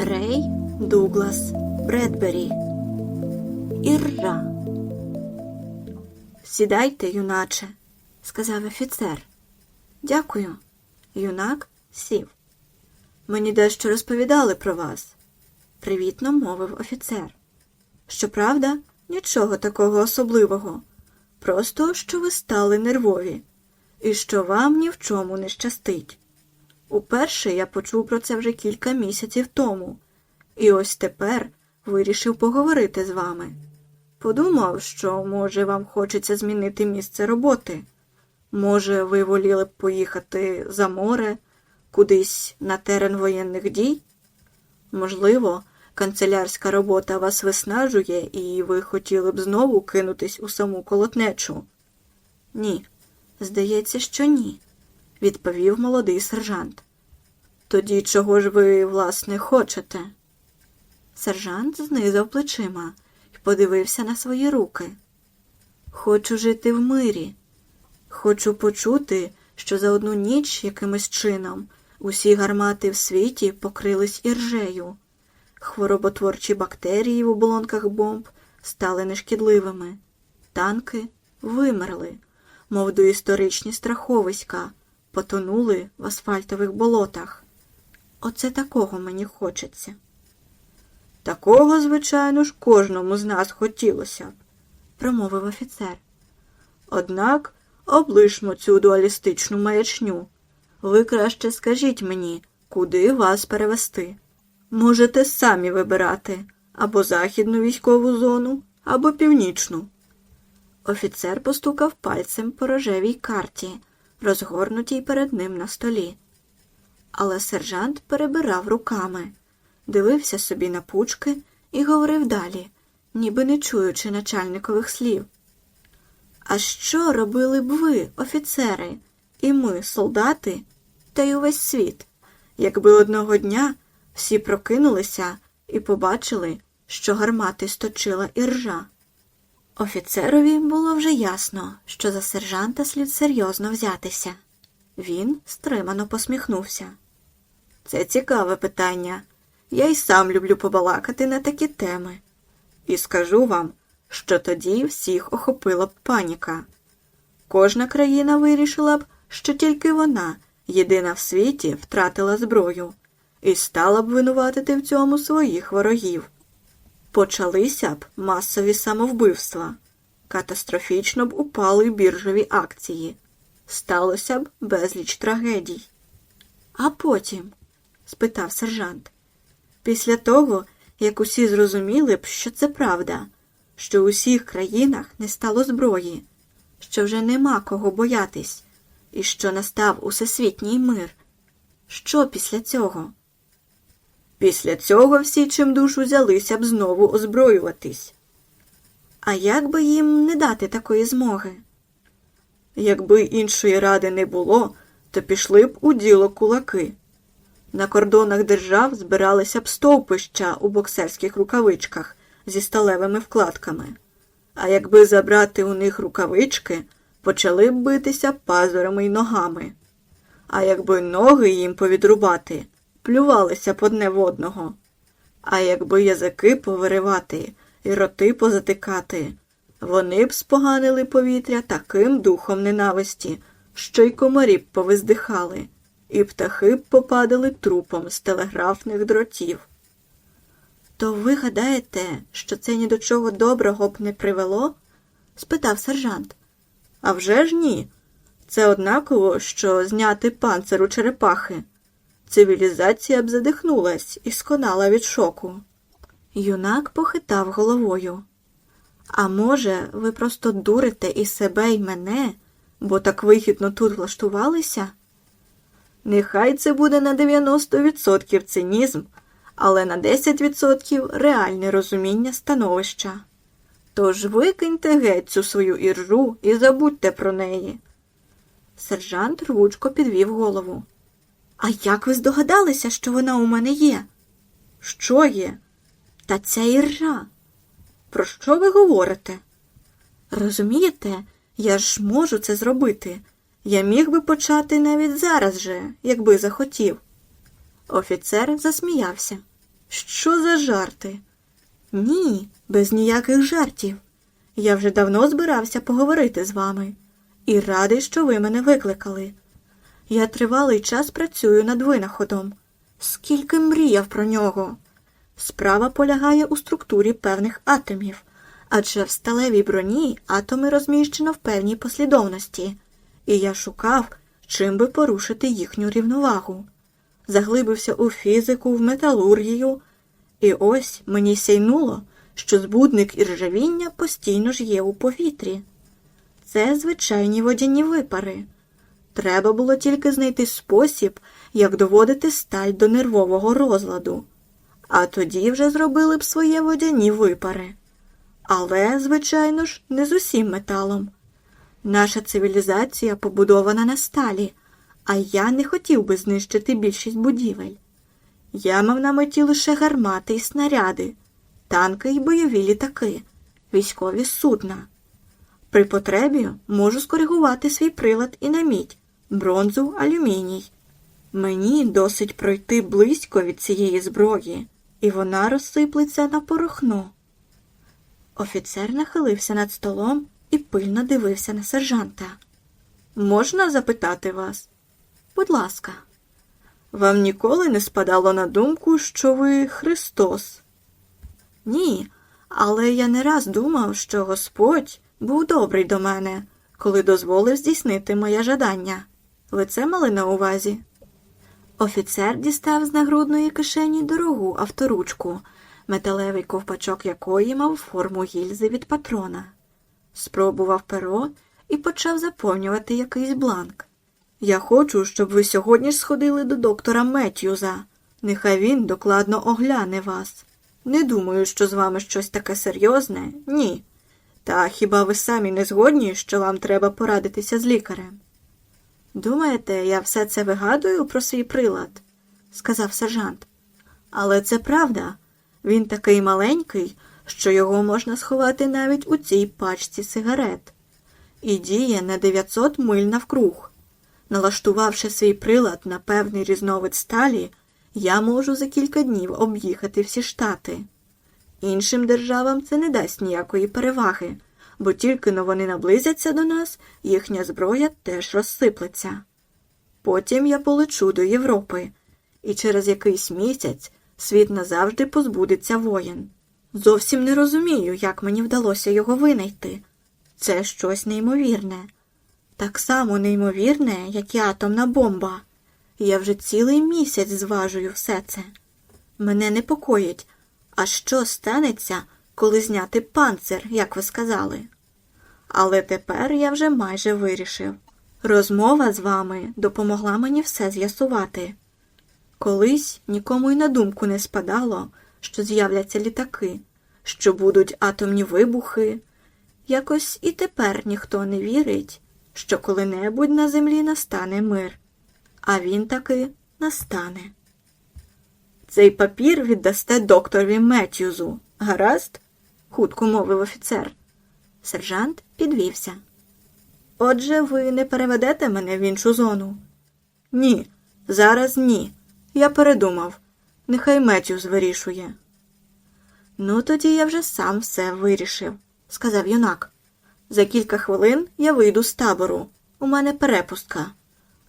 Рей Дуглас Бредбері. Ірра. Сідайте, юначе, сказав офіцер. Дякую. Юнак сів. Мені дещо розповідали про вас, привітно мовив офіцер. Щоправда, нічого такого особливого. Просто що ви стали нервові, і що вам ні в чому не щастить. Уперше я почув про це вже кілька місяців тому, і ось тепер вирішив поговорити з вами. Подумав, що, може, вам хочеться змінити місце роботи. Може, ви воліли б поїхати за море, кудись на терен воєнних дій? Можливо, канцелярська робота вас виснажує, і ви хотіли б знову кинутись у саму колотнечу? Ні, здається, що ні, відповів молодий сержант. Тоді чого ж ви, власне, хочете? Сержант знизав плечима і подивився на свої руки. Хочу жити в мирі. Хочу почути, що за одну ніч якимось чином усі гармати в світі покрились іржею. Хвороботворчі бактерії в оболонках бомб стали нешкідливими. Танки вимерли, мов доісторичні страховиська, потонули в асфальтових болотах. Оце такого мені хочеться. Такого, звичайно ж, кожному з нас хотілося промовив офіцер. Однак облишмо цю дуалістичну маячню. Ви краще скажіть мені, куди вас перевести. Можете самі вибирати або західну військову зону, або північну. Офіцер постукав пальцем по рожевій карті, розгорнутій перед ним на столі. Але сержант перебирав руками, дивився собі на пучки і говорив далі, ніби не чуючи начальникових слів. А що робили б ви, офіцери, і ми, солдати, та й увесь світ, якби одного дня всі прокинулися і побачили, що гармати сточила іржа? Офіцерові було вже ясно, що за сержанта слід серйозно взятися. Він стримано посміхнувся. Це цікаве питання. Я й сам люблю побалакати на такі теми. І скажу вам, що тоді всіх охопила б паніка. Кожна країна вирішила б, що тільки вона, єдина в світі, втратила зброю, і стала б винуватити в цьому своїх ворогів. Почалися б масові самовбивства, катастрофічно б упали біржові акції, сталося б безліч трагедій. А потім? спитав сержант. Після того, як усі зрозуміли б, що це правда, що у всіх країнах не стало зброї, що вже нема кого боятись, і що настав усесвітній мир. Що після цього? Після цього всі чимдуж узялися б знову озброюватись. А як би їм не дати такої змоги? Якби іншої ради не було, то пішли б у діло кулаки. На кордонах держав збиралися б стовпища у боксерських рукавичках зі сталевими вкладками. А якби забрати у них рукавички, почали б битися пазурами й ногами. А якби ноги їм повідрубати, плювалися б одне в одного. А якби язики повиривати і роти позатикати, вони б споганили повітря таким духом ненависті, що й комарі б повиздихали, і птахи б попадали трупом з телеграфних дротів. То ви гадаєте, що це ні до чого доброго б не привело? спитав сержант. «А вже ж ні. Це однаково, що зняти панцир у черепахи. Цивілізація б задихнулась і сконала від шоку. Юнак похитав головою. А може, ви просто дурите і себе, і мене, бо так вигідно тут влаштувалися? Нехай це буде на 90% цинізм, але на 10% реальне розуміння становища. Тож викиньте геть цю свою іржу і забудьте про неї. Сержант рвучко підвів голову. А як ви здогадалися, що вона у мене є? Що є? Та ця іржа. Про що ви говорите? Розумієте, я ж можу це зробити. Я міг би почати навіть зараз же, якби захотів. Офіцер засміявся. Що за жарти? Ні, без ніяких жартів. Я вже давно збирався поговорити з вами і радий, що ви мене викликали. Я тривалий час працюю над винаходом. Скільки мріяв про нього. Справа полягає у структурі певних атомів, адже в сталевій броні атоми розміщено в певній послідовності, і я шукав, чим би порушити їхню рівновагу. Заглибився у фізику, в металургію, і ось мені сяйнуло, що збудник іржавіння постійно ж є у повітрі. Це звичайні водяні випари. Треба було тільки знайти спосіб, як доводити сталь до нервового розладу, а тоді вже зробили б своє водяні випари. Але, звичайно ж, не з усім металом. Наша цивілізація побудована на сталі, а я не хотів би знищити більшість будівель. Я мав на меті лише гармати і снаряди, танки й бойові літаки, військові судна. При потребі можу скоригувати свій прилад і на мідь, бронзу, алюміній. Мені досить пройти близько від цієї зброї, і вона розсиплеться на порохно. Офіцер нахилився над столом і пильно дивився на сержанта. Можна запитати вас? Будь ласка, вам ніколи не спадало на думку, що ви Христос? Ні, але я не раз думав, що Господь був добрий до мене, коли дозволив здійснити моє жадання. Ви це мали на увазі? Офіцер дістав з нагрудної кишені дорогу авторучку, металевий ковпачок якої мав форму гільзи від патрона. Спробував перо і почав заповнювати якийсь бланк. Я хочу, щоб ви сьогодні ж сходили до доктора Меттьюза. Нехай він докладно огляне вас. Не думаю, що з вами щось таке серйозне, ні. Та хіба ви самі не згодні, що вам треба порадитися з лікарем? Думаєте, я все це вигадую про свій прилад? сказав сержант. Але це правда. Він такий маленький, що його можна сховати навіть у цій пачці сигарет. І діє на 900 миль навкруг. Налаштувавши свій прилад на певний різновид сталі, я можу за кілька днів об'їхати всі штати. Іншим державам це не дасть ніякої переваги, бо тільки но вони наблизяться до нас, їхня зброя теж розсиплеться. Потім я полечу до Європи, і через якийсь місяць світ назавжди позбудеться воєн. Зовсім не розумію, як мені вдалося його винайти. Це щось неймовірне. Так само неймовірне, як і атомна бомба. Я вже цілий місяць зважую все це. Мене непокоїть, а що станеться, коли зняти панцир, як ви сказали? Але тепер я вже майже вирішив. Розмова з вами допомогла мені все з'ясувати. Колись нікому й на думку не спадало, що з'являться літаки, що будуть атомні вибухи. Якось і тепер ніхто не вірить, що коли-небудь на землі настане мир, а він таки настане. Цей папір віддасте докторові Меттюзу. Гаразд? Хутко мовив офіцер. Сержант підвівся. Отже, ви не переведете мене в іншу зону? Ні, зараз ні. Я передумав. Нехай Меттюз вирішує. Ну, тоді я вже сам все вирішив, сказав юнак. За кілька хвилин я вийду з табору. У мене перепустка.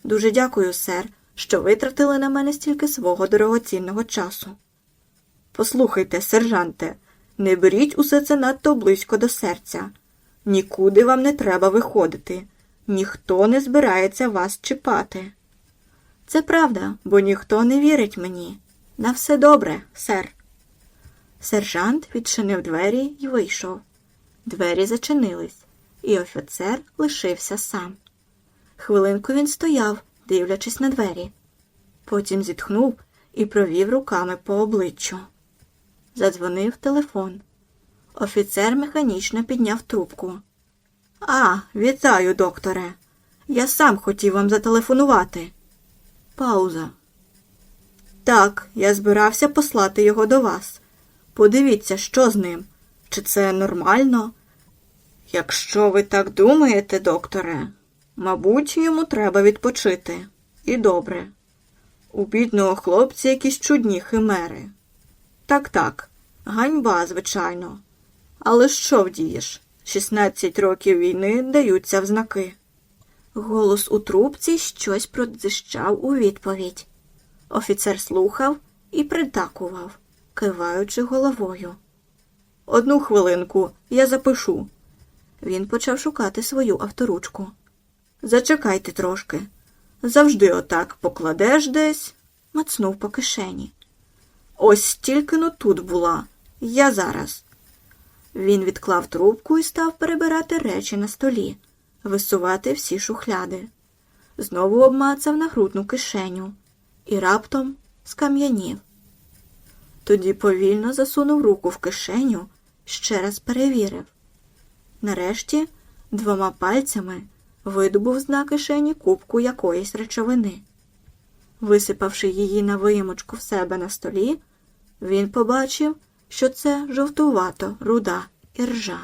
Дуже дякую, сер, що витратили на мене стільки свого дорогоцінного часу. Послухайте, сержанте, не беріть усе це надто близько до серця. Нікуди вам не треба виходити. Ніхто не збирається вас чіпати. Це правда, бо ніхто не вірить мені. На все добре, сер. Сержант відчинив двері і вийшов. Двері зачинились, і офіцер лишився сам. Хвилинку він стояв, дивлячись на двері. Потім зітхнув і провів руками по обличчю. Задзвонив телефон. Офіцер механічно підняв трубку. А, вітаю, докторе. Я сам хотів вам зателефонувати. Пауза. Так, я збирався послати його до вас. Подивіться, що з ним. Чи це нормально? Якщо ви так думаєте, докторе, мабуть, йому треба відпочити. І добре. У бідного хлопця якісь чудні химери. Так, так, ганьба, звичайно. Але що вдієш? 16 років війни даються в знаки. Голос у трубці щось продзищав у відповідь. Офіцер слухав і притакував, киваючи головою. Одну хвилинку, я запишу. Він почав шукати свою авторучку. Зачекайте трошки. Завжди отак покладеш десь, мацнув по кишені. Ось тільки но тут була. Я зараз. Він відклав трубку і став перебирати речі на столі, висувати всі шухляди. Знову обмацав нагрудну кишеню і раптом скам'янів. Тоді повільно засунув руку в кишеню, ще раз перевірив. Нарешті двома пальцями видобув з дна кишені кубку якоїсь речовини. Висипавши її на виємочку в себе на столі, він побачив, що це жовтувато руда іржа.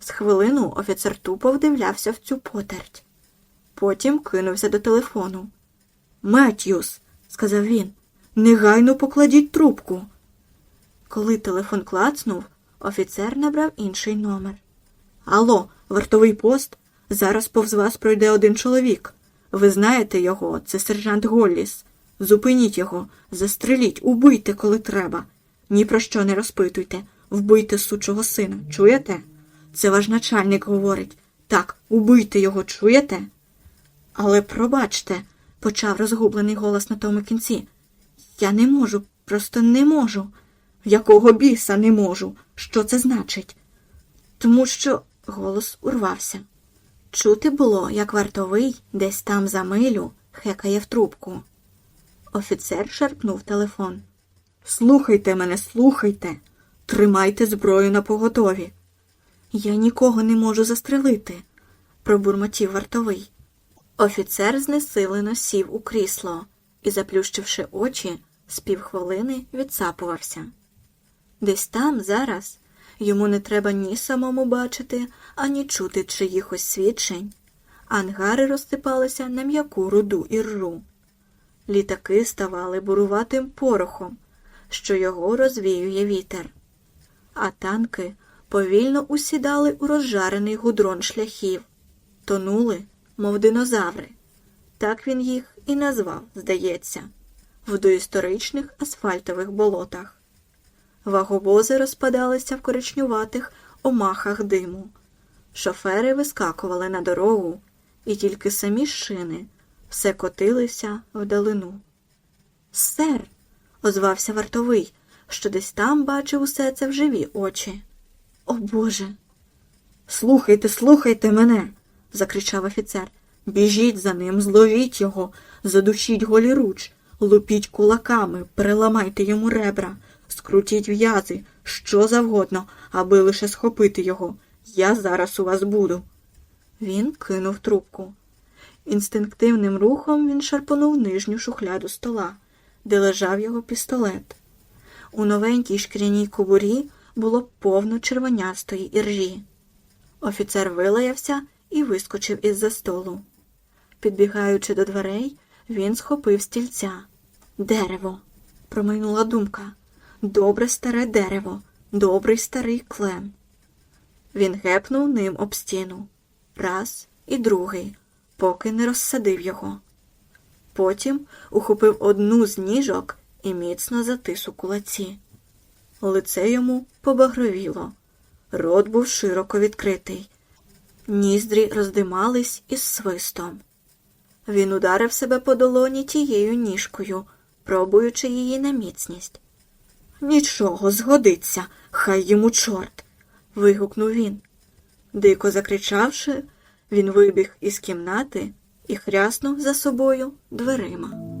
З хвилину офіцер тупо вдивлявся в цю потерть. Потім кинувся до телефону. Меттьюс, сказав він, негайно покладіть трубку. Коли телефон клацнув, офіцер набрав інший номер. Алло, вартовий пост? Зараз повз вас пройде один чоловік. Ви знаєте його, це сержант Голліс. Зупиніть його, застреліть, убийте, коли треба. Ні про що не розпитуйте, вбийте сучого сина, чуєте? Це ваш начальник говорить. Так, убийте його, чуєте? Але пробачте, почав розгублений голос на тому кінці. Я не можу, просто не можу. Якого біса не можу? Що це значить? Тому що голос урвався. Чути було, як вартовий десь там за милю хекає в трубку. Офіцер шарпнув телефон. Слухайте мене, слухайте. Тримайте зброю на поготові. Я нікого не можу застрелити, пробурмотів вартовий. Офіцер знесилено сів у крісло і, заплющивши очі, з півхвилини відсапувався. Десь там зараз йому не треба ні самому бачити, ані чути чиїхось свідчень. Ангари розсипалися на м'яку руду і рру. Літаки ставали буруватим порохом, що його розвіює вітер. А танки повільно усідали у розжарений гудрон шляхів, тонули, мов динозаври. Так він їх і назвав, здається, в доісторичних асфальтових болотах. Ваговози розпадалися в коричнюватих омахах диму. Шофери вискакували на дорогу, і тільки самі шини все котилися вдалину. Сер, озвався вартовий, що десь там бачив усе це в живі очі. О Боже. Слухайте, слухайте мене, закричав офіцер. Біжіть за ним, зловіть його, задушіть голіруч, лупіть кулаками, переламайте йому ребра, скрутіть в'язи, що завгодно, аби лише схопити його. Я зараз у вас буду. Він кинув трубку. Інстинктивним рухом він шарпонув нижню шухляду стола, де лежав його пістолет. У новенькій шкіряній кобурі було повно червонястої іржі. Офіцер вилаявся і вискочив із-за столу. Підбігаючи до дверей, він схопив стільця. Дерево. промайнула думка. Добре старе дерево, добрий старий клен. Він гепнув ним об стіну. Раз і другий, поки не розсадив його. Потім ухопив одну з ніжок і міцно затис у кулаці. Лице йому побагровіло. Рот був широко відкритий. Ніздрі роздимались із свистом. Він ударив себе по долоні тією ніжкою, пробуючи її на міцність. Нічого, згодиться, хай йому чорт. вигукнув він. Дико закричавши, він вибіг із кімнати і хряснув за собою дверима.